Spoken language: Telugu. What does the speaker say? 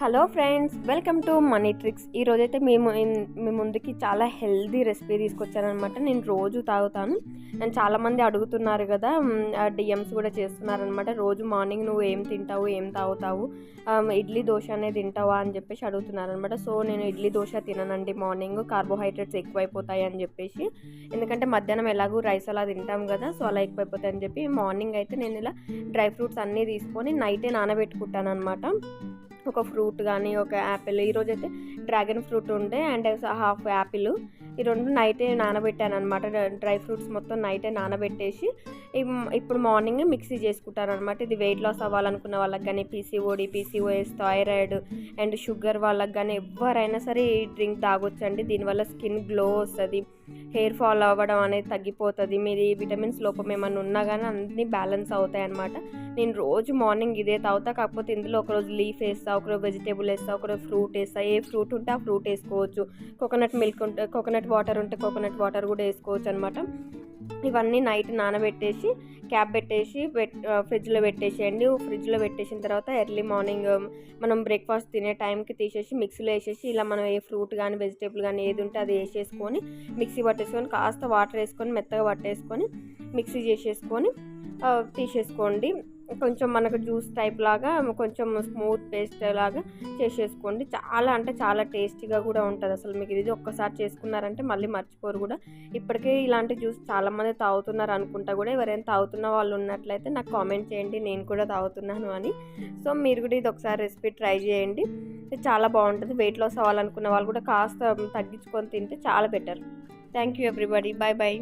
Hello friends welcome to money tricks. ఈ రోజైతే మేము మీ ముందుకి చాలా హెల్దీ రెసిపీ తీసుకొచ్చానమాట నేను రోజు తాగుతాను. నేను చాలామంది అడుగుతున్నారు కదా డిఎమ్స్ కూడా చేస్తున్నారనమాట రోజు మార్నింగ్ నువ్వు ఏం తింటావు ఏం తాగుతావు? ఇడ్లీ దోశ అనేది తింటావా అని చెప్పేసి అడుగుతున్నారనమాట సో నేను ఇడ్లీ దోశ తిననండి మార్నింగ్. కార్బోహైడ్రేట్స్ ఎక్కువైపోతాయి అని చెప్పేసి. ఎందుకంటే మధ్యాహ్నం ఎలాగూ రైస్ అలా తింటాం కదా సో అలా ఎక్కువైపోతాయి అని చెప్పి మార్నింగ్ అయితే నేను ఇలా డ్రై ఫ్రూట్స్ అన్నీ తీసుకొని నైటే నానబెట్టుకుంటాను అనమాట ఒక ఫ్రూట్ కానీ ఒక యాపిల్. ఈరోజు అయితే డ్రాగన్ ఫ్రూట్ ఉండే అండ్ హాఫ్ యాపిల్. ఈ రెండు నైటే నానబెట్టాను అనమాట డ్రై ఫ్రూట్స్ మొత్తం నైటే నానబెట్టేసి ఇప్పుడు మార్నింగ్ మిక్సీ చేసుకుంటాను అనమాట ఇది వెయిట్ లాస్ అవ్వాలనుకున్న వాళ్ళకి కానీ PCOD PCOS thyroid and sugar వాళ్ళకి కానీ ఎవరైనా సరే ఈ డ్రింక్ తాగొచ్చండి. దీనివల్ల స్కిన్ గ్లో వస్తుంది. హెయిర్ ఫాల్ అవ్వడం అనేది తగ్గిపోతుంది. మీది విటమిన్స్ లోపం ఏమైనా ఉన్నా కానీ అన్నీ బ్యాలెన్స్ అవుతాయి అనమాట నేను రోజు మార్నింగ్ ఇదే తాగుతా. కాకపోతే ఇందులో ఒకరోజు లీఫ్ వేస్తా ఒకరోజు వెజిటేబుల్ వేస్తా ఒకరోజు ఫ్రూట్ వేస్తా. ఏ ఫ్రూట్ ఉంటే ఆ ఫ్రూట్ వేసుకోవచ్చు. కోకోనట్ మిల్క్ ఉంటే కోకోనట్ వాటర్ ఉంటే కోకోనట్ వాటర్ కూడా వేసుకోవచ్చు అనమాట ఇవన్నీ నైట్ నానబెట్టేసి క్యాప్ పెట్టేసి పెట్ ఫ్రిడ్జ్లో పెట్టేసేయండి. ఫ్రిడ్జ్లో పెట్టేసిన తర్వాత ఎర్లీ మార్నింగ్ మనం బ్రేక్ఫాస్ట్ తినే టైంకి తీసేసి మిక్సీలో వేసేసి ఇలా మనం ఏ ఫ్రూట్ కానీ వెజిటేబుల్ కానీ ఏది ఉంటే అది వేసేసుకొని మిక్సీ పట్టేసుకొని కాస్త వాటర్ వేసుకొని మెత్తగా పట్టేసుకొని మిక్సీ చేసేసుకొని తీసేసుకోండి. కొంచెం మనకు జ్యూస్ టైప్ లాగా కొంచెం స్మూత్ పేస్ట్ లాగా చేసేసుకోండి. చాలా అంటే చాలా టేస్టీగా కూడా ఉంటుంది. అసలు మీకు ఇది ఒక్కసారి చేసుకున్నారంటే మళ్ళీ మర్చిపోరు కూడా. ఇప్పటికే ఇలాంటి జ్యూస్ చాలామంది తాగుతున్నారు అనుకుంటా కూడా. ఎవరైనా తాగుతున్న వాళ్ళు ఉన్నట్లయితే నాకు కామెంట్ చేయండి. నేను కూడా తాగుతున్నాను అని. సో మీరు కూడా ఇది ఒకసారి రెసిపీ ట్రై చేయండి. చాలా బాగుంటుంది. వెయిట్ లాస్ అవ్వాలనుకున్న వాళ్ళు కూడా కాస్త తగ్గించుకొని తింటే చాలా better. Thank you everybody. Bye bye